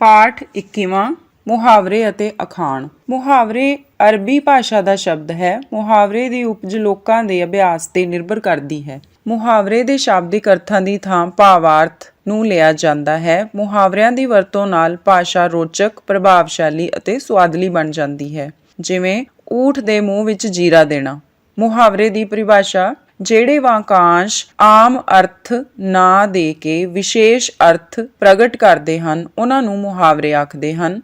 ਪਾਠ 21ਵਾਂ ਮੁਹਾਵਰੇ ਅਤੇ ਅਖਾਣ। ਮੁਹਾਵਰੇ ਅਰਬੀ ਭਾਸ਼ਾ ਦਾ ਸ਼ਬਦ ਹੈ। ਮੁਹਾਵਰੇ ਦੀ ਉਪਜ ਲੋਕਾਂ ਦੇ ਅਭਿਆਸ ਤੇ ਨਿਰਭਰ ਕਰਦੀ ਹੈ। ਮੁਹਾਵਰੇ ਦੇ ਸ਼ਾਬਦਿਕ ਅਰਥਾਂ ਦੀ ਥਾਂ ਭਾਵਾਰਥ ਨੂੰ ਲਿਆ ਜਾਂਦਾ ਹੈ। ਮੁਹਾਵਰਿਆਂ ਦੀ ਵਰਤੋਂ ਨਾਲ ਭਾਸ਼ਾ ਰੋਚਕ, ਪ੍ਰਭਾਵਸ਼ਾਲੀ ਅਤੇ ਸੁਆਦਲੀ ਬਣ ਜਾਂਦੀ ਹੈ। ਜਿਵੇਂ, ਊਠ ਦੇ ਮੂੰਹ ਵਿੱਚ ਜੀਰਾ ਦੇਣਾ। ਮੁਹਾਵਰੇ ਦੀ ਪਰਿਭਾਸ਼ਾ ਜਿਹੜੇ ਵਾਕਾਂਸ਼ ਆਮ ਅਰਥ ਨਾ ਦੇ ਕੇ ਵਿਸ਼ੇਸ਼ ਅਰਥ ਪ੍ਰਗਟ ਕਰਦੇ ਹਨ, ਉਹਨਾਂ ਨੂੰ ਮੁਹਾਵਰੇ ਆਖਦੇ ਹਨ।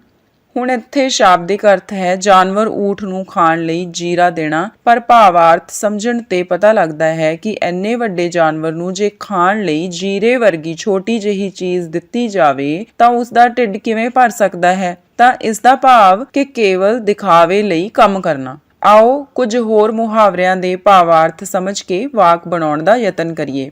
ਹੁਣ ਇੱਥੇ ਸ਼ਾਬਦਿਕ ਅਰਥ ਹੈ, ਜਾਨਵਰ ਊਠ ਨੂੰ ਖਾਣ ਲਈ ਜੀਰਾ ਦੇਣਾ। ਪਰ ਭਾਵਾਰਥ ਸਮਝਣ ਤੇ ਪਤਾ ਲੱਗਦਾ ਹੈ ਕਿ ਐਨੇ ਵੱਡੇ ਜਾਨਵਰ ਨੂੰ ਜੇ ਖਾਣ ਲਈ ਜੀਰੇ ਵਰਗੀ ਛੋਟੀ ਜਿਹੀ ਚੀਜ਼ ਦਿੱਤੀ ਜਾਵੇ, ਤਾਂ ਉਸ ਦਾ ਢਿੱਡ ਕਿਵੇਂ ਭਰ ਸਕਦਾ ਹੈ? ਤਾਂ ਇਸ ਦਾ ਭਾਵ ਕਿ ਕੇਵਲ ਦਿਖਾਵੇ ਲਈ ਕੰਮ ਕਰਨਾ। ਆਓ ਕੁਝ ਹੋਰ ਮੁਹਾਵਰਿਆਂ ਦੇ ਭਾਵਾਰਥ ਸਮਝ ਕੇ ਵਾਕ ਬਣਾਉਣ ਦਾ ਯਤਨ ਕਰੀਏ।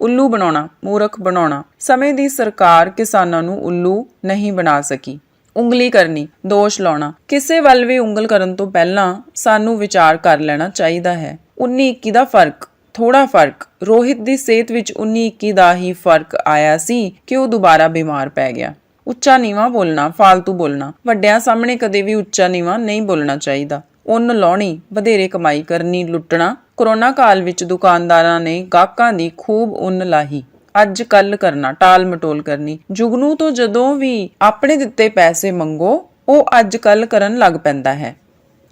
ਉੱਲੂ ਬਣਾਉਣਾ, ਮੂਰਖ ਬਣਾਉਣਾ। ਸਮੇਂ ਦੀ ਸਰਕਾਰ ਕਿਸਾਨਾਂ ਨੂੰ ਉੱਲੂ ਨਹੀਂ ਬਣਾ ਸਕੀ। ਉਂਗਲੀ ਕਰਨੀ, ਦੋਸ਼ ਲਾਉਣਾ। ਕਿਸੇ ਵੱਲ ਵੀ ਉਂਗਲ ਕਰਨ ਤੋਂ ਪਹਿਲਾਂ ਸਾਨੂੰ ਵਿਚਾਰ ਕਰ ਲੈਣਾ ਚਾਹੀਦਾ ਹੈ। 19 21 ਦਾ ਫ਼ਰਕ ਥੋੜਾ ਫ਼ਰਕ। ਰੋਹਿਤ ਦੀ ਸਿਹਤ ਵਿੱਚ 19 21 ਦਾ ਹੀ ਫ਼ਰਕ ਆਇਆ ਸੀ ਕਿ ਉਹ ਦੁਬਾਰਾ ਬਿਮਾਰ ਪੈ ਗਿਆ। ਉੱਚਾ ਨੀਵਾ ਬੋਲਣਾ, ਫਾਲਤੂ ਬੋਲਣਾ। ਵੱਡਿਆਂ ਸਾਹਮਣੇ ਕਦੇ ਵੀ ਉੱਚਾ ਨੀਵਾ ਨਹੀਂ ਬੋਲਣਾ ਚਾਹੀਦਾ। ਉੱਨ ਲਾਉਣੀ, ਵਧੇਰੇ ਕਮਾਈ ਕਰਨੀ, ਲੁੱਟਣਾ। ਕਰੋਨਾ ਕਾਲ ਵਿੱਚ ਦੁਕਾਨਦਾਰਾਂ ਨੇ ਗਾਹਕਾਂ ਦੀ ਖੂਬ ਉੱਨ ਲਾਹੀ। ਅੱਜ ਕੱਲ ਕਰਨਾ, ਟਾਲ ਮਟੋਲ ਕਰਨੀ। ਜੁਗਨੂ ਤੋਂ ਜਦੋਂ ਵੀ ਆਪਣੇ ਦਿੱਤੇ ਪੈਸੇ ਮੰਗੋ, ਉਹ ਅੱਜ ਕੱਲ ਕਰਨ ਲੱਗ ਪੈਂਦਾ ਹੈ।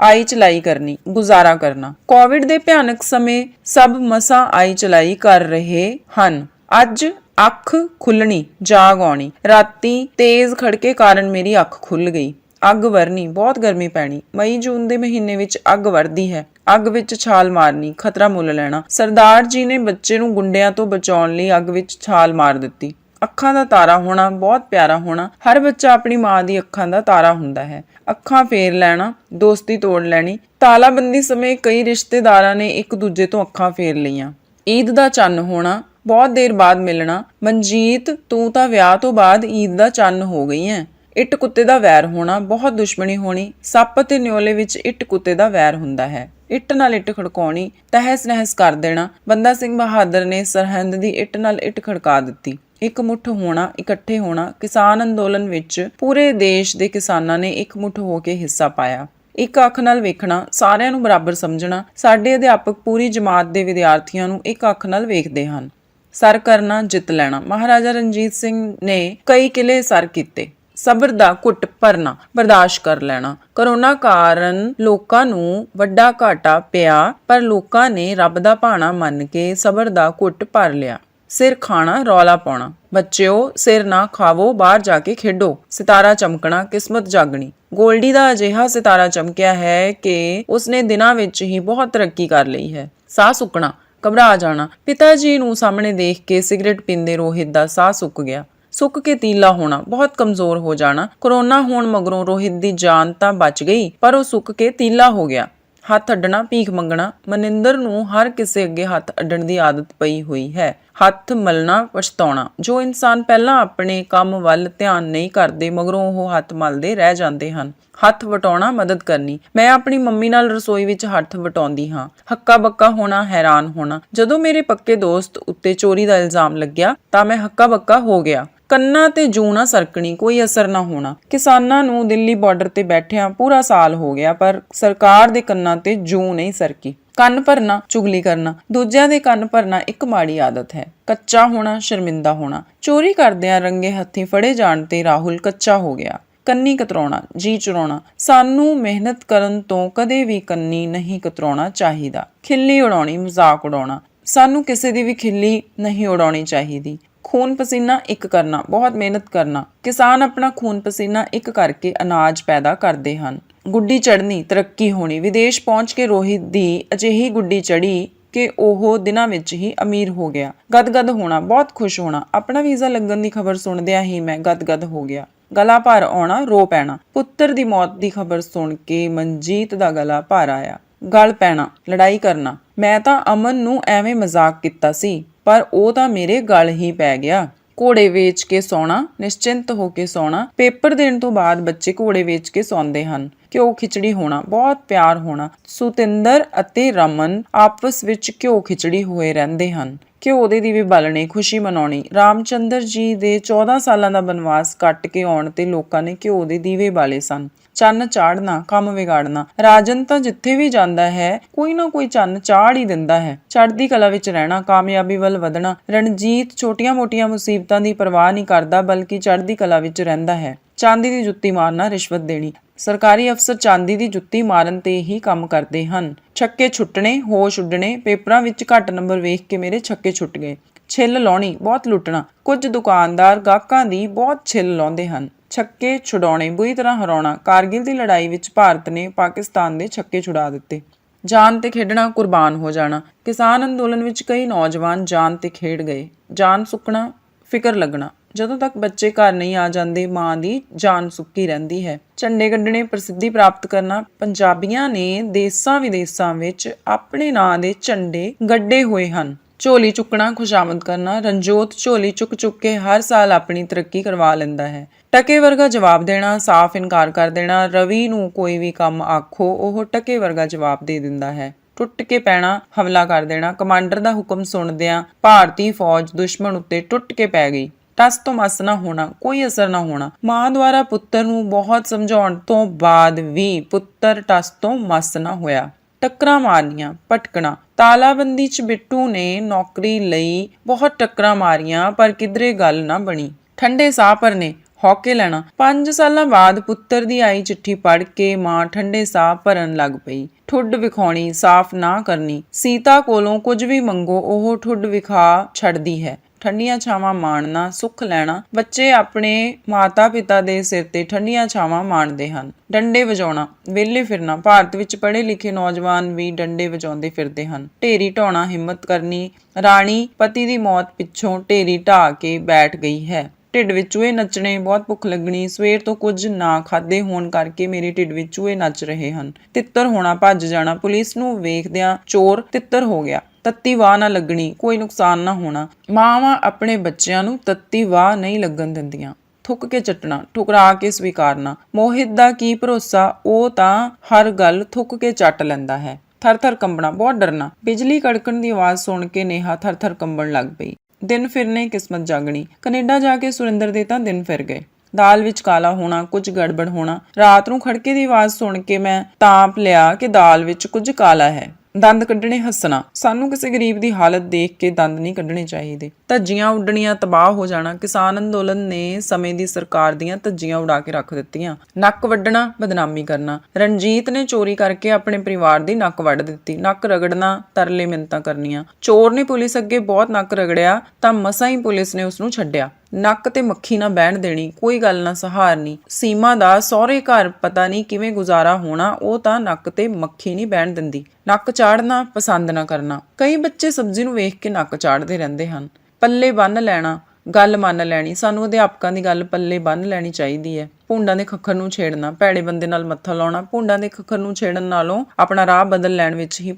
ਆਈ ਚਲਾਈ ਕਰਨੀ, ਗੁਜ਼ਾਰਾ ਕਰਨਾ। ਕੋਵਿਡ ਦੇ ਭਿਆਨਕ ਸਮੇਂ ਸਭ ਮਸਾਂ ਆਈ ਚਲਾਈ ਕਰ ਰਹੇ ਹਨ। ਅੱਜ ਅੱਖ ਖੁੱਲਣੀ ਜਾਗ ਆਉਣੀ। ਰਾਤੀ ਤੇਜ਼ ਖੜਕੇ ਕਾਰਨ ਮੇਰੀ ਅੱਖ ਖੁੱਲ ਗਈ। ਅੱਗ ਵਰਨੀ, ਬਹੁਤ ਗਰਮੀ ਪੈਣੀ। ਮਈ, ਜੂਨ ਦੇ ਮਹੀਨੇ ਵਿੱਚ ਅੱਗ ਵਰਦੀ ਹੈ। ਅੱਗ ਵਿੱਚ ਛਾਲ ਮਾਰਨੀ, ਖਤਰਾ ਮੁੱਲ ਲੈਣਾ। ਸਰਦਾਰ ਜੀ ਨੇ ਬੱਚੇ ਨੂੰ ਗੁੰਡਿਆਂ ਤੋਂ ਬਚਾਉਣ ਲਈ ਅੱਗ ਵਿੱਚ ਛਾਲ ਮਾਰ ਦਿੱਤੀ। ਅੱਖਾਂ ਦਾ ਤਾਰਾ ਹੋਣਾ, ਬਹੁਤ ਪਿਆਰਾ ਹੋਣਾ। ਹਰ ਬੱਚਾ ਆਪਣੀ ਮਾਂ ਦੀ ਅੱਖਾਂ ਦਾ ਤਾਰਾ ਹੁੰਦਾ ਹੈ। ਅੱਖਾਂ ਫੇਰ ਲੈਣਾ, ਦੋਸਤੀ ਤੋੜ ਲੈਣੀ। ਤਾਲਾਬੰਦੀ ਸਮੇਂ ਕਈ ਰਿਸ਼ਤੇਦਾਰਾਂ ਨੇ ਇੱਕ ਦੂਜੇ ਤੋਂ ਅੱਖਾਂ ਫੇਰ ਲਈਆਂ। ਈਦ ਦਾ ਚੰਨ ਹੋਣਾ, ਬਹੁਤ ਦੇਰ ਬਾਅਦ ਮਿਲਣਾ। ਮਨਜੀਤ, ਤੂੰ ਤਾਂ ਵਿਆਹ ਤੋਂ ਬਾਅਦ ਈਦ ਦਾ ਚੰਨ ਹੋ ਗਈ ਐ ਇੱਟ ਕੁੱਤੇ ਦਾ ਵੈਰ ਹੋਣਾ ਬਹੁਤ ਦੁਸ਼ਮਣੀ ਹੋਣੀ, ਸੱਪ ਤੇ ਨਿਓਲੇ ਵਿੱਚ ਇੱਟ ਕੁੱਤੇ ਦਾ ਵੈਰ ਹੁੰਦਾ ਹੈ। ਇੱਟ ਨਾਲ ਇੱਟ ਖੜਕਾਉਣੀ, ਤਹਿਸ ਨਹਿਸ ਕਰ ਦੇਣਾ, ਬੰਦਾ ਸਿੰਘ ਬਹਾਦਰ ਨੇ ਸਰਹੰਦ ਦੀ ਇੱਟ ਨਾਲ ਇੱਟ ਖੜਕਾ ਦਿੱਤੀ। ਇੱਕ ਮੁੱਠ ਹੋਣਾ, ਇਕੱਠੇ ਹੋਣਾ, ਕਿਸਾਨ ਅੰਦੋਲਨ ਵਿੱਚ ਪੂਰੇ ਦੇਸ਼ ਦੇ ਕਿਸਾਨਾਂ ਨੇ ਇੱਕ ਮੁੱਠ ਹੋ ਕੇ ਹਿੱਸਾ ਪਾਇਆ। ਇੱਕ ਅੱਖ ਨਾਲ ਵੇਖਣਾ, ਸਾਰਿਆਂ ਨੂੰ ਬਰਾਬਰ ਸਮਝਣਾ, ਸਾਡੇ ਅਧਿਆਪਕ ਪੂਰੀ ਜਮਾਤ ਦੇ ਵਿਦਿਆਰਥੀਆਂ ਨੂੰ ਇੱਕ ਅੱਖ ਨਾਲ ਵੇਖਦੇ ਹਨ। ਸਰ ਕਰਨਾ, ਜਿੱਤ ਲੈਣਾ। ਮਹਾਰਾਜਾ ਰਣਜੀਤ ਸਿੰਘ ਨੇ ਕਈ ਕਿਲੇ ਸਰ ਕੀਤੇ। ਸਬਰ ਦਾ ਘੁੱਟ ਭਰਨਾ, ਬਰਦਾਸ਼ਤ ਕਰ ਲੈਣਾ। ਕਰੋਨਾ ਕਾਰਨ ਲੋਕਾਂ ਨੂੰ ਵੱਡਾ ਘਾਟਾ ਪਿਆ, ਪਰ ਲੋਕਾਂ ਨੇ ਰੱਬ ਦਾ ਭਾਣਾ ਮੰਨ ਕੇ ਸਬਰ ਦਾ ਘੁੱਟ ਭਰ ਲਿਆ। ਸਿਰ ਖਾਣਾ, ਰੌਲਾ ਪਾਉਣਾ। ਬੱਚਿਓ, ਸਿਰ ਨਾ ਖਾਵੋ, ਬਾਹਰ ਜਾ ਕੇ ਖੇਡੋ। ਸਿਤਾਰਾ ਚਮਕਣਾ, ਕਿਸਮਤ ਜਾਗਣੀ। ਗੋਲਡੀ ਦਾ ਅਜਿਹਾ ਸਿਤਾਰਾ ਚਮਕਿਆ ਹੈ ਕਿ ਉਸਨੇ ਦਿਨਾਂ ਵਿੱਚ ਹੀ ਬਹੁਤ ਤਰੱਕੀ ਕਰ ਲਈ ਹੈ। ਸਾਹ ਸੁੱਕਣਾ, ਘਬਰਾ ਜਾਣਾ। ਪਿਤਾ ਜੀ ਨੂੰ ਸਾਹਮਣੇ ਦੇਖ ਕੇ ਸਿਗਰਟ ਪੀਂਦੇ ਰੋਹਿਤ ਦਾ ਸਾਹ ਸੁੱਕ ਗਿਆ। ਸੁੱਕ ਕੇ ਤੀਲਾ ਹੋਣਾ, ਬਹੁਤ ਕਮਜ਼ੋਰ ਹੋ ਜਾਣਾ। ਕਰੋਨਾ ਹੋਣ ਮਗਰੋਂ ਰੋਹਿਤ ਦੀ ਜਾਨ ਤਾਂ ਬਚ ਗਈ, ਪਰ ਉਹ ਸੁੱਕ ਕੇ ਤੀਲਾ ਹੋ ਗਿਆ। ਹੱਥ ਅੱਡਣਾ, ਭੀਖ ਮੰਗਣਾ, ਮਨਿੰਦਰ ਨੂੰ ਹਰ ਕਿਸੇ ਅੱਗੇ ਹੱਥ ਅੱਡਣ ਦੀ ਆਦਤ ਪਈ ਹੋਈ ਹੈ। ਹੱਥ ਮਲਣਾ, ਪਛਤਾਉਣਾ, ਜੋ ਇਨਸਾਨ ਪਹਿਲਾਂ ਆਪਣੇ ਕੰਮ ਵੱਲ ਧਿਆਨ ਨਹੀਂ ਕਰਦੇ, ਮਗਰੋਂ ਉਹ ਹੱਥ ਮਲਦੇ ਰਹਿ ਜਾਂਦੇ ਹਨ। ਹੱਥ ਵਟਾਉਣਾ ਮਦਦ ਕਰਨੀ। ਮੈਂ ਆਪਣੀ ਮੰਮੀ ਨਾਲ ਰਸੋਈ ਵਿੱਚ ਹੱਥ ਵਟਾਉਂਦੀ ਹਾਂ। ਹੱਕਾ ਬੱਕਾ ਹੋਣਾ, ਹੈਰਾਨ ਹੋਣਾ। ਜਦੋਂ ਮੇਰੇ ਪੱਕੇ ਦੋਸਤ ਉੱਤੇ ਚੋਰੀ ਦਾ ਇਲਜ਼ਾਮ ਲੱਗਿਆ, ਤਾਂ ਮੈਂ ਹੱਕਾ ਬੱਕਾ ਹੋ ਗਿਆ। ਕੰਨਾਂ ਤੇ ਜੂੰ ਨਾ ਸਰਕਣੀ, ਕੋਈ ਅਸਰ ਨਾ ਹੋਣਾ। ਕਿਸਾਨਾਂ ਨੂੰ ਦਿੱਲੀ ਬਾਰਡਰ ਤੇ ਬੈਠਿਆਂ ਪੂਰਾ ਸਾਲ ਹੋ ਗਿਆ, ਪਰ ਸਰਕਾਰ ਦੇ ਕੰਨਾਂ ਤੇ ਜੂ ਨਹੀਂ ਸਰਕੀ। ਕੰਨ ਭਰਨਾ, ਚੁਗਲੀ ਕਰਨਾ, ਦੂਜਿਆਂ ਦੇ ਕੰਨ ਭਰਨਾ ਇੱਕ ਮਾੜੀ ਆਦਤ ਹੈ। ਕੱਚਾ ਹੋਣਾ, ਸ਼ਰਮਿੰਦਾ ਹੋਣਾ। ਚੋਰੀ ਕਰਦਿਆਂ ਰੰਗੇ ਹੱਥੀਂ ਫੜੇ ਜਾਣ ਤੇ ਰਾਹੁਲ ਕੱਚਾ ਹੋ ਗਿਆ। ਕੰਨੀ ਕਤਰਾਉਣਾ, ਜੀ ਚੁਰਾਉਣਾ। ਸਾਨੂੰ ਮਿਹਨਤ ਕਰਨ ਤੋਂ ਕਦੇ ਵੀ ਕੰਨੀ ਨਹੀਂ ਕਤਰਾਉਣਾ ਚਾਹੀਦਾ। ਖਿੱਲੀ ਉਡਾਉਣੀ, ਮਜ਼ਾਕ ਉਡਾਉਣਾ। ਸਾਨੂੰ ਕਿਸੇ ਦੀ ਵੀ ਖਿੱਲੀ ਨਹੀਂ ਉਡਾਉਣੀ ਚਾਹੀਦੀ। ਖੂਨ ਪਸੀਨਾ ਇੱਕ ਕਰਨਾ, ਬਹੁਤ ਮਿਹਨਤ ਕਰਨਾ। ਕਿਸਾਨ ਆਪਣਾ ਖੂਨ ਪਸੀਨਾ ਇੱਕ ਕਰਕੇ ਅਨਾਜ ਪੈਦਾ ਕਰਦੇ ਹਨ। ਗੁੱਡੀ ਚੜਨੀ ਤਰੱਕੀ ਹੋਣੀ। ਵਿਦੇਸ਼ ਪਹੁੰਚ ਕੇ ਰੋਹਿਤ ਦੀ ਅਜਿਹੀ ਗੁੱਡੀ ਚੜੀ ਕਿ ਉਹ ਦਿਨਾਂ ਵਿੱਚ ਹੀ ਅਮੀਰ ਹੋ ਗਿਆ। ਗਦਗਦ ਹੋਣਾ, ਬਹੁਤ ਖੁਸ਼ ਹੋਣਾ। ਆਪਣਾ ਵੀਜ਼ਾ ਲੱਗਣ ਦੀ ਖਬਰ ਸੁਣਦਿਆਂ ਹੀ ਮੈਂ ਗਦਗਦ ਹੋ ਗਿਆ। ਗਲਾ ਭਰ ਆਉਣਾ, ਰੋ ਪੈਣਾ। ਪੁੱਤਰ ਦੀ ਮੌਤ ਦੀ ਖਬਰ ਸੁਣ ਕੇ ਮਨਜੀਤ ਦਾ ਗਲਾ ਭਰ ਆਇਆ। ਗਲ ਪੈਣਾ, ਲੜਾਈ ਕਰਨਾ। ਮੈਂ ਤਾਂ ਅਮਨ ਨੂੰ ਐਵੇਂ ਮਜ਼ਾਕ ਕੀਤਾ ਸੀ। ਪਰ ਉਹ ਤਾਂ ਮੇਰੇ ਗਲ ਹੀ ਪੈ ਗਿਆ। ਘੋੜੇ ਵੇਚ ਕੇ ਸੌਣਾ, ਨਿਸ਼ਚਿੰਤ ਹੋ ਕੇ ਸੌਣਾ, ਪੇਪਰ ਦੇਣ ਤੋਂ ਬਾਅਦ ਬੱਚੇ ਘੋੜੇ ਵੇਚ ਕੇ ਸੌਂਦੇ ਹਨ। ਘਿਓ ਖਿਚੜੀ ਹੋਣਾ, ਬਹੁਤ ਪਿਆਰ ਹੋਣਾ, ਸੁਤਿੰਦਰ ਅਤੇ ਰਮਨ ਆਪਸ ਵਿੱਚ ਘਿਓ ਖਿਚੜੀ ਹੋਏ ਰਹਿੰਦੇ ਹਨ। ਘਿਓ ਦੇ ਦੀਵੇ ਬਾਲਣੇ, ਖੁਸ਼ੀ ਮਨਾਉਣੀ, ਰਾਮਚੰਦਰ ਜੀ ਦੇ 14 ਸਾਲਾਂ ਦਾ ਬਨਵਾਸ ਕੱਟ ਕੇ ਆਉਣ ਤੇ ਲੋਕਾਂ ਨੇ ਘਿਓ ਦੇ ਦੀਵੇ ਬਾਲੇ ਸਨ। ਚੰਨ ਚਾੜਨਾ, ਕੰਮ ਵਿਗਾੜਨਾ। ਰਾਜਨ ਤਾਂ ਜਿੱਥੇ ਵੀ ਜਾਂਦਾ ਹੈ, ਕੋਈ ਨਾ ਕੋਈ ਚੰਨ ਚਾੜ ਹੀ ਦਿੰਦਾ ਹੈ। ਚੜ੍ਹਦੀ ਕਲਾ ਵਿੱਚ ਰਹਿਣਾ, ਕਾਮਯਾਬੀ ਵੱਲ ਵਧਣਾ, ਰਣਜੀਤ ਛੋਟੀਆਂ-ਮੋਟੀਆਂ ਮੁਸੀਬਤਾਂ ਦੀ ਪਰਵਾਹ ਨਹੀਂ ਕਰਦਾ, ਬਲਕਿ ਚੜ੍ਹਦੀ ਕਲਾ ਵਿੱਚ ਰਹਿੰਦਾ ਹੈ। ਚਾਂਦੀ ਦੀ ਜੁੱਤੀ ਮਾਰਨਾ ਰਿਸ਼ਵਤ ਦੇਣੀ। ਸਰਕਾਰੀ ਅਫਸਰ ਚਾਂਦੀ ਦੀ ਜੁੱਤੀ ਮਾਰਨ ਤੇ ਹੀ ਕੰਮ ਕਰਦੇ ਹਨ। ਛੱਕੇ ਛੁੱਟਣੇ, ਹੋਸ਼ ਉੱਡਣੇ, ਪੇਪਰਾਂ ਵਿੱਚ ਘੱਟ ਨੰਬਰ ਵੇਖ ਕੇ ਮੇਰੇ ਛੱਕੇ ਛੁੱਟ ਗਏ। ਛਿੱਲ ਲਾਉਣੀ, ਬਹੁਤ ਲੁੱਟਣਾ। ਕੁਝ ਦੁਕਾਨਦਾਰ ਗਾਹਕਾਂ ਦੀ ਬਹੁਤ ਛਿੱਲ ਲਾਉਂਦੇ ਹਨ। ਛੱਕੇ ਛੁਡਾਉਣੇ, ਬੁਰੀ ਤਰ੍ਹਾਂ ਹਰਾਉਣਾ। ਕਾਰਗਿਲ ਦੀ ਲੜਾਈ ਵਿੱਚ ਭਾਰਤ ਨੇ ਪਾਕਿਸਤਾਨ ਦੇ ਛੱਕੇ ਛੁਡਾ ਦਿੱਤੇ। ਜਾਨ ਤੇ ਖੇਡਣਾ ਕੁਰਬਾਨ ਹੋ ਜਾਣਾ। ਕਿਸਾਨ ਅੰਦੋਲਨ ਵਿੱਚ ਕਈ ਨੌਜਵਾਨ ਜਾਨ ਤੇ ਖੇਡ ਗਏ। ਜਾਨ ਸੁੱਕਣਾ, ਫਿਕਰ ਲੱਗਣਾ। ਜਦੋਂ ਤੱਕ ਬੱਚੇ ਘਰ ਨਹੀਂ ਆ ਜਾਂਦੇ, ਮਾਂ ਦੀ ਜਾਨ ਸੁੱਕੀ ਰਹਿੰਦੀ ਹੈ। ਝੰਡੇ ਗੱਡਣੇ ਪ੍ਰਸਿੱਧੀ ਪ੍ਰਾਪਤ ਕਰਨਾ। ਪੰਜਾਬੀਆਂ ਨੇ ਦੇਸਾਂ ਵਿਦੇਸਾਂ ਵਿੱਚ ਆਪਣੇ ਨਾਂ ਦੇ ਝੰਡੇ ਗੱਡੇ ਹੋਏ ਹਨ। ਝੋਲੀ ਚੁੱਕਣਾ, ਖੁਸ਼ਾਮਦ ਕਰਨਾ, ਰਣਜੋਤ ਝੋਲੀ ਚੁੱਕ ਚੁੱਕ ਕੇ ਹਰ ਸਾਲ ਆਪਣੀ ਤਰੱਕੀ ਕਰਵਾ ਲੈਂਦਾ ਹੈ। ਟਕੇ ਵਰਗਾ ਜਵਾਬ ਦੇਣਾ, ਸਾਫ਼ ਇਨਕਾਰ ਕਰ ਦੇਣਾ, ਰਵੀ ਨੂੰ ਕੋਈ ਵੀ ਕੰਮ ਆਖੋ, ਉਹ ਟਕੇ ਵਰਗਾ ਜਵਾਬ ਦੇ ਦਿੰਦਾ ਹੈ। ਟੁੱਟ ਕੇ ਪੈਣਾ, ਹਮਲਾ ਕਰ ਦੇਣਾ, ਕਮਾਂਡਰ ਦਾ ਹੁਕਮ ਸੁਣਦਿਆਂ ਭਾਰਤੀ ਫੌਜ ਦੁਸ਼ਮਣ ਉੱਤੇ ਟੁੱਟ ਕੇ ਪੈ ਗਈ। ਟਸ ਤੋਂ ਮਸ ਨਾ ਹੋਣਾ, ਕੋਈ ਅਸਰ ਨਾ ਹੋਣਾ। ਮਾਂ ਦੁਆਰਾ ਪੁੱਤਰ ਨੂੰ ਬਹੁਤ ਸਮਝਾਉਣ ਤੋਂ ਬਾਅਦ ਵੀ ਪੁੱਤਰ ਟਸ ਤੋਂ ਮਸ ਨਾ ਹੋਇਆ। ਟੱਕਰਾਂ ਮਾਰਨੀਆਂ, ਭਟਕਣਾ। ਤਾਲਾਬੰਦੀ ਚ ਬਿੱਟੂ ਨੇ ਨੌਕਰੀ ਲਈ ਬਹੁਤ ਟੱਕਰਾਂ ਮਾਰੀਆਂ, ਪਰ ਕਿਧਰੇ ਗੱਲ ਨਾ ਬਣੀ। ਠੰਡੇ ਸਾਹ ਭਰਨੇ ਹੌਕੇ ਲੈਣਾ। 5 ਸਾਲਾਂ ਬਾਅਦ ਪੁੱਤਰ ਦੀ ਆਈ ਚਿੱਠੀ ਪੜ੍ਹ ਕੇ ਮਾਂ ਠੰਡੇ ਸਾਹ ਭਰਨ ਲੱਗ ਪਈ। ਠੁੱਡ ਵਿਖਾਉਣੀ, ਸਾਫ਼ ਨਾ ਕਰਨੀ। ਸੀਤਾ ਕੋਲੋਂ ਕੁਝ ਵੀ ਮੰਗੋ, ਉਹ ਠੁੱਡ ਵਿਖਾ ਛੱਡਦੀ ਹੈ। ਠੰਡੀਆਂ ਛਾਵਾਂ ਮਾਣਨਾ, ਸੁੱਖ ਲੈਣਾ, ਬੱਚੇ ਆਪਣੇ ਮਾਤਾ-ਪਿਤਾ ਦੇ ਸਿਰ ਤੇ ਠੰਡੀਆਂ ਛਾਵਾਂ ਮਾਣਦੇ ਹਨ। ਡੰਡੇ ਵਜਾਉਣਾ, ਵਿਹਲੇ ਫਿਰਨਾ, ਭਾਰਤ ਵਿੱਚ ਪੜ੍ਹੇ ਲਿਖੇ ਨੌਜਵਾਨ ਵੀ ਡੰਡੇ ਵਜਾਉਂਦੇ ਫਿਰਦੇ ਹਨ। ਢੇਰੀ ਢਾਉਣਾ ਹਿੰਮਤ ਕਰਨੀ, ਰਾਣੀ, ਪਤੀ ਦੀ ਮੌਤ ਪਿੱਛੋਂ ਢੇਰੀ ਢਾ ਕੇ ਬੈਠ ਗਈ ਹੈ। ਢਿੱਡ ਵਿੱਚ ਚੂਹੇ ਨੱਚਣੇ, ਬਹੁਤ ਭੁੱਖ ਲੱਗਣੀ, ਸਵੇਰ ਤੋਂ ਕੁਝ ਨਾ ਖਾਦੇ ਹੋਣ ਕਰਕੇ ਮੇਰੇ ਢਿੱਡ ਵਿੱਚ ਚੂਹੇ ਨੱਚ ਰਹੇ ਹਨ। ਤਿੱਤਰ ਹੋਣਾ, ਭੱਜ ਜਾਣਾ, ਪੁਲਿਸ ਨੂੰ ਵੇਖਦਿਆਂ ਚੋਰ ਤਿੱਤਰ ਹੋ ਗਿਆ। ਤੱਤੀ ਵਾਹ ਨਾ ਲੱਗਣੀ, ਕੋਈ ਨੁਕਸਾਨ ਨਾ ਹੋਣਾ। ਮਾਵਾਂ ਆਪਣੇ ਬੱਚਿਆਂ ਨੂੰ ਤੱਤੀ ਵਾਹ ਨਹੀਂ ਲੱਗਣ ਦਿੰਦੀਆਂ। ਥੁੱਕ ਕੇ ਚੱਟਣਾ, ਠੁਕਰਾ ਕੇ ਸਵੀਕਾਰਨਾ। ਮੋਹਿਤ ਦਾ ਕੀ ਭਰੋਸਾ, ਉਹ ਤਾਂ ਹਰ ਗੱਲ ਥੁੱਕ ਕੇ ਚੱਟ ਲੈਂਦਾ ਹੈ। ਥਰ-ਥਰ ਕੰਬਣਾ, ਬਹੁਤ ਡਰਨਾ। ਬਿਜਲੀ ਕੜਕਣ ਦੀ ਆਵਾਜ਼ ਸੁਣ ਕੇ ਨੇਹਾ ਥਰ-ਥਰ ਕੰਬਣ ਲੱਗ ਪਈ। ਦਿਨ ਫਿਰਨੇ ਕਿਸਮਤ ਜਾਗਣੀ। ਕੈਨੇਡਾ ਜਾ ਕੇ ਸੁਰਿੰਦਰ ਦੇ ਤਾਂ ਦਿਨ ਫਿਰ ਗਏ। ਦਾਲ ਵਿੱਚ ਕਾਲਾ ਹੋਣਾ, ਕੁਝ ਗੜਬੜ ਹੋਣਾ। ਰਾਤ ਨੂੰ ਖੜਕੇ ਦੀ ਆਵਾਜ਼ ਸੁਣ ਕੇ ਮੈਂ ਤਾਂਪ ਲਿਆ ਕਿ ਦਾਲ ਵਿੱਚ ਕੁਝ ਕਾਲਾ ਹੈ। ਦੰਦ ਕੱਢਣੇ ਹੱਸਣਾ। ਸਾਨੂੰ ਕਿਸੇ ਗਰੀਬ ਦੀ ਹਾਲਤ ਦੇਖ ਕੇ ਦੰਦ ਨਹੀਂ ਕੱਢਣੇ ਚਾਹੀਦੇ। ਧੱਜੀਆਂ ਉੱਡਣੀਆਂ ਤਬਾਹ ਹੋ ਜਾਣਾ। ਕਿਸਾਨ ਅੰਦੋਲਨ ਨੇ ਸਮੇਂ ਦੀ ਸਰਕਾਰ ਦੀਆਂ ਧੱਜੀਆਂ ਉਡਾ ਕੇ ਰੱਖ ਦਿੱਤੀਆਂ। ਨੱਕ ਵੱਢਣਾ, ਬਦਨਾਮੀ ਕਰਨਾ। ਰਣਜੀਤ ਨੇ ਚੋਰੀ ਕਰਕੇ ਆਪਣੇ ਪਰਿਵਾਰ ਦੀ ਨੱਕ ਵੱਢ ਦਿੱਤੀ। ਨੱਕ ਰਗੜਨਾ, ਤਰਲੇ ਮਿੰਤਾਂ ਕਰਨੀਆਂ। ਚੋਰ ਨੇ ਪੁਲਿਸ ਅੱਗੇ ਬਹੁਤ ਨੱਕ ਰਗੜਿਆ ਤਾਂ ਮਸਾਂ ਹੀ ਪੁਲਿਸ ਨੇ ਉਸ ਨੂੰ ਛੱਡਿਆ। ਨੱਕ ਤੇ ਮੱਖੀ ਨਾ ਬਹਿਣ ਦੇਣੀ, ਕੋਈ ਗੱਲ ਨਾ ਸਹਾਰਨੀ ਸੀਮਾ ਦਾ ਸਹੁਰੇ ਘਰ ਪਤਾ ਨਹੀਂ ਕਿਵੇਂ ਗੁਜ਼ਾਰਾ ਹੋਣਾ, ਉਹ ਤਾਂ ਨੱਕ ਤੇ ਮੱਖੀ ਨਹੀਂ ਬਹਿਣ ਦਿੰਦੀ। ਨੱਕ ਚਾੜਨਾ, ਪਸੰਦ ਨਾ ਕਰਨਾ। ਕਈ ਬੱਚੇ ਸਬਜ਼ੀ ਨੂੰ ਵੇਖ ਕੇ ਨੱਕ ਚਾੜਦੇ ਰਹਿੰਦੇ ਹਨ। ਪੱਲੇ ਬੰਨ ਲੈਣਾ, ਗੱਲ ਮੰਨ ਲੈਣੀ, ਸਾਨੂੰ ਅਧਿਆਪਕਾਂ ਦੀ ਗੱਲ ਪੱਲੇ ਬੰਨ ਲੈਣੀ ਚਾਹੀਦੀ ਹੈ ਭੁੰਡਾਂ ਦੇ ਖੱਖਰ ਨੂੰ ਛੇੜਨਾ, ਭੈੜੇ ਬੰਦੇ ਨਾਲ ਮੱਥਾ ਲਾਉਣਾ, ਭੁੰਡਾਂ ਦੇ ਖੱਖਰ ਨੂੰ ਛੇੜਨ ਨਾਲੋਂ ਆਪਣਾ ਰਾਹ ਬਦਲ ਲੈਣ ਵਿੱਚ ਹੀ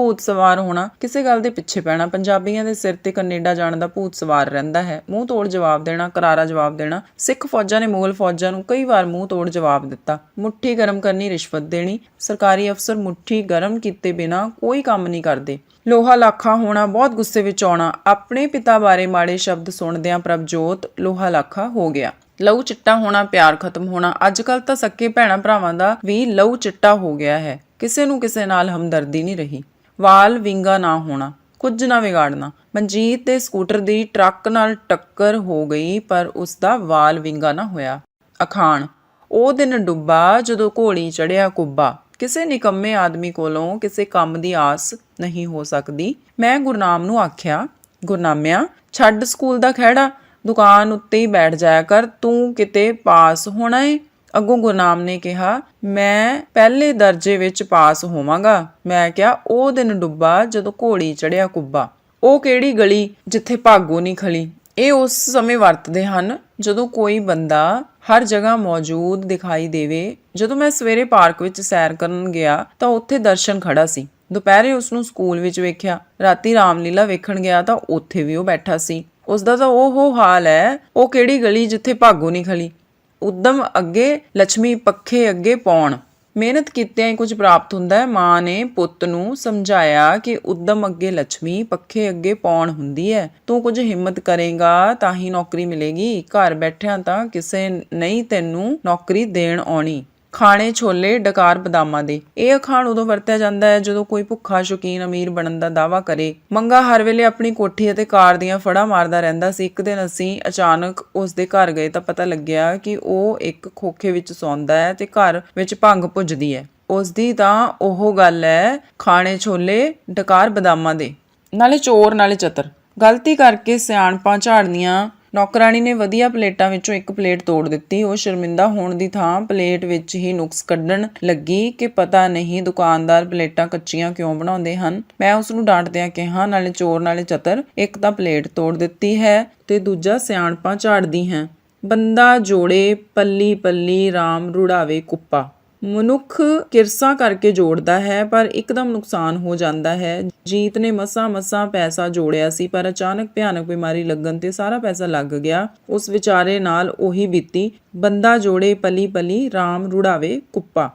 ਭੂਤ ਸਵਾਰ ਹੋਣਾ ਕਿਸੇ ਗੱਲ ਦੇ ਪਿੱਛੇ ਪੈਣਾ। ਪੰਜਾਬੀਆਂ ਦੇ ਸਿਰ ਤੇ ਕੈਨੇਡਾ ਜਾਣ ਦਾ ਭੂਤ ਸਵਾਰ ਰਹਿੰਦਾ ਹੈ। ਮੂੰਹ ਤੋੜ ਜਵਾਬ ਦੇਣਾ, ਕਰਾਰਾ ਜਵਾਬ ਦੇਣਾ। ਸਿੱਖ ਫੌਜਾਂ ਨੇ ਮੁਗਲ ਫੌਜਾਂ ਨੂੰ ਕਈ ਵਾਰ ਮੂੰਹ ਤੋੜ ਜਵਾਬ ਦਿੱਤਾ। ਮੁੱਠੀ ਗਰਮ ਕਰਨੀ ਰਿਸ਼ਵਤ ਦੇਣੀ। ਸਰਕਾਰੀ ਅਫਸਰ ਮੁੱਠੀ ਗਰਮ ਕੀਤੇ ਬਿਨਾ ਕੋਈ ਕੰਮ ਨਹੀਂ ਕਰਦੇ। ਲੋਹਾ ਲਾਖਾ ਹੋਣਾ, ਬਹੁਤ ਗੁੱਸੇ ਵਿੱਚ ਆਉਣਾ, ਆਪਣੇ ਪਿਤਾ ਬਾਰੇ ਮਾੜੇ ਸ਼ਬਦ ਸੁਣਦਿਆਂ ਪ੍ਰਭਜੋਤ ਲੋਹਾ ਲਾਖਾ ਹੋ ਗਿਆ। ਲਹੂ ਚਿੱਟਾ ਹੋਣਾ, ਪਿਆਰ ਖਤਮ ਹੋਣਾ। ਅੱਜ ਕੱਲ ਤਾਂ ਸੱਕੇ ਭੈਣਾਂ ਭਰਾਵਾਂ ਦਾ ਵੀ ਲਹੂ ਚਿੱਟਾ ਹੋ ਗਿਆ ਹੈ। ਕਿਸੇ ਨੂੰ ਕਿਸੇ ਨਾਲ ਹਮਦਰਦੀ ਨਹੀਂ ਰਹੀ। ਵਾਲ ਵਿੰਗਾ ਨਾ ਹੋਣਾ, ਕੁਝ ਨਾ ਵਿਗਾੜਨਾ। ਮਨਜੀਤ ਦੇ ਸਕੂਟਰ ਦੀ ਟਰੱਕ ਨਾਲ ਟੱਕਰ ਹੋ ਗਈ, ਪਰ ਉਸ ਦਾ ਵਾਲ ਵਿੰਗਾ ਨਾ ਹੋਇਆ। ਅਖਾਣ, ਉਹ ਦਿਨ ਡੁੱਬਾ ਜਦੋਂ ਘੋੜੀ ਚੜਿਆ ਕੁੱਬਾ। ਕਿਸੇ ਨਿਕੰਮੇ ਆਦਮੀ ਕੋਲੋਂ ਕਿਸੇ ਕੰਮ ਦੀ ਆਸ ਨਹੀਂ ਹੋ ਸਕਦੀ। ਮੈਂ ਗੁਰਨਾਮ ਨੂੰ ਆਖਿਆ, ਗੁਰਨਾਮਿਆ, ਛੱਡ ਸਕੂਲ ਦਾ ਖਹਿੜਾ। ਦੁਕਾਨ ਉੱਤੇ ਹੀ ਬੈਠ ਜਾਇਆ ਕਰ, ਤੂੰ ਕਿਤੇ ਪਾਸ ਹੋਣਾ ਏ? ਅੱਗੋਂ ਗੁਰਨਾਮ ਨੇ ਕਿਹਾ, ਮੈਂ ਪਹਿਲੇ ਦਰਜੇ ਵਿੱਚ ਪਾਸ ਹੋਵਾਂਗਾ। ਮੈਂ ਕਿਹਾ, ਉਹ ਦਿਨ ਡੁੱਬਾ ਜਦੋਂ ਘੋੜੀ ਚੜਿਆ ਕੁੱਬਾ। ਉਹ ਕਿਹੜੀ ਗਲੀ ਜਿੱਥੇ ਭਾਗੋ ਨਹੀਂ ਖਲੀ? ਇਹ ਉਸ ਸਮੇਂ ਵਰਤਦੇ ਹਨ ਜਦੋਂ ਕੋਈ ਬੰਦਾ ਹਰ ਜਗ੍ਹਾ ਮੌਜੂਦ ਦਿਖਾਈ ਦੇਵੇ। ਜਦੋਂ ਮੈਂ ਸਵੇਰੇ ਪਾਰਕ ਵਿੱਚ ਸੈਰ ਕਰਨ ਗਿਆ ਤਾਂ ਉੱਥੇ ਦਰਸ਼ਨ ਖੜਾ ਸੀ। ਦੁਪਹਿਰੇ ਉਸ ਨੂੰ ਸਕੂਲ ਵਿੱਚ ਵੇਖਿਆ। ਰਾਤੀ ਰਾਮਲੀਲਾ ਵੇਖਣ ਗਿਆ ਤਾਂ ਉੱਥੇ ਵੀ ਉਹ ਬੈਠਾ ਸੀ। ਉਸ ਦਾ ਤਾਂ ਉਹ ਹਾਲ ਹੈ। ਉਹ ਕਿਹੜੀ ਗਲੀ ਜਿੱਥੇ ਭਾਗੋ ਨਹੀਂ ਖਲੀ? ਉਦਮ ਅੱਗੇ ਲక్ష్ਮੀ ਪੱਖੇ ਅੱਗੇ ਪਾਉਣ। ਮਿਹਨਤ ਕੀਤਿਆਂ ਹੀ ਕੁਝ ਪ੍ਰਾਪਤ ਹੁੰਦਾ ਮਾਂ ਨੇ ਪੁੱਤ ਨੂੰ ਸਮਝਾਇਆ ਕਿ ਉਦਮ ਅੱਗੇ ਲక్ష్ਮੀ ਪੱਖੇ ਅੱਗੇ ਪਾਉਣ ਹੁੰਦੀ ਹੈ। ਤੂੰ ਕੁਝ ਹਿੰਮਤ ਕਰੇਗਾ ਤਾਂ ਹੀ ਨੌਕਰੀ ਮਿਲੇਗੀ। ਘਰ ਬੈਠਿਆਂ ਤਾਂ ਕਿਸੇ ਨਹੀਂ ਤੈਨੂੰ ਨੌਕਰੀ ਦੇਣ ਆਉਣੀ। ਖਾਣੇ, ਛੋਲੇ, ਡਕਾਰ ਬਦਾਮਾਂ ਦੇ। ਇਹ ਅਖਾਣ ਉਦੋਂ ਵਰਤਿਆ ਜਾਂਦਾ ਹੈ ਜਦੋਂ ਕੋਈ ਭੁੱਖਾ, ਸ਼ੌਕੀਨ ਅਮੀਰ ਬਣਨ ਦਾ ਦਾਵਾ ਕਰੇ। ਮੰਗਾ ਹਰ ਵੇਲੇ ਆਪਣੀ ਕੋਠੀ ਅਤੇ ਕਾਰ ਦੀਆਂ ਫੜਾ ਮਾਰਦਾ ਰਹਿੰਦਾ ਸੀ। ਇੱਕ ਦਿਨ ਅਸੀਂ ਅਚਾਨਕ ਉਸ ਦੇ ਘਰ ਗਏ ਤਾਂ ਪਤਾ ਲੱਗਿਆ ਕਿ ਉਹ ਇੱਕ ਖੋਖੇ ਵਿੱਚ ਸੌਂਦਾ ਹੈ ਤੇ ਘਰ ਵਿੱਚ ਭੰਗ ਪੁੱਜਦੀ ਹੈ। ਉਸ ਦੀ ਤਾਂ ਉਹ ਗੱਲ ਹੈ ਖਾਣੇ, ਛੋਲੇ, ਡਕਾਰ ਬਦਾਮਾਂ ਦੇ। ਨਾਲੇ ਚੋਰ, ਨਾਲੇ ਚਤਰ। ਗਲਤੀ ਕਰਕੇ ਸਿਆਣਪਾਂ ਝਾੜਨੀਆਂ ਨੌਕਰਾਣੀ ਨੇ ਵਧੀਆ ਪਲੇਟਾਂ ਵਿੱਚੋਂ ਇੱਕ ਪਲੇਟ ਤੋੜ ਦਿੱਤੀ। ਉਹ ਸ਼ਰਮਿੰਦਾ ਹੋਣ ਦੀ ਥਾਂ ਪਲੇਟ ਵਿੱਚ ਹੀ ਨੁਕਸ ਕੱਢਣ ਲੱਗੀ ਕਿ ਪਤਾ ਨਹੀਂ ਦੁਕਾਨਦਾਰ ਪਲੇਟਾਂ ਕੱਚੀਆਂ ਕਿਉਂ ਬਣਾਉਂਦੇ ਹਨ। ਮੈਂ ਉਸ ਨੂੰ ਡਾਂਟਦਿਆਂ ਕਿਹਾ, ਨਾਲੇ ਚੋਰ, ਨਾਲੇ ਚਤਰ, ਇੱਕ ਤਾਂ ਪਲੇਟ ਤੋੜ ਦਿੱਤੀ ਹੈ ਤੇ ਦੂਜਾ ਸਿਆਣਪਾਂ ਝਾੜਦੀ ਹੈ। ਬੰਦਾ ਜੋੜੇ ਪੱਲੀ ਪੱਲੀ RAM ਰੁੜਾਵੇ ਕੁੱਪਾ। ਮਨੁੱਖ ਕਿਰਸਾ ਕਰਕੇ ਜੋੜਦਾ ਹੈ, ਪਰ ਇੱਕਦਮ ਨੁਕਸਾਨ ਹੋ ਜਾਂਦਾ ਹੈ। ਜੀਤ ਨੇ ਮਸਾ ਮਸਾ ਪੈਸਾ ਜੋੜਿਆ ਸੀ, ਪਰ ਅਚਾਨਕ ਭਿਆਨਕ ਬਿਮਾਰੀ ਲੱਗਣ ਤੇ ਸਾਰਾ ਪੈਸਾ ਲੱਗ ਗਿਆ। ਉਸ ਵਿਚਾਰੇ ਨਾਲ ਉਹੀ ਬੀਤੀ, ਬੰਦਾ ਜੋੜੇ ਪਲੀ ਪਲੀ RAM ਰੁੜਾਵੇ ਕੁੱਪਾ।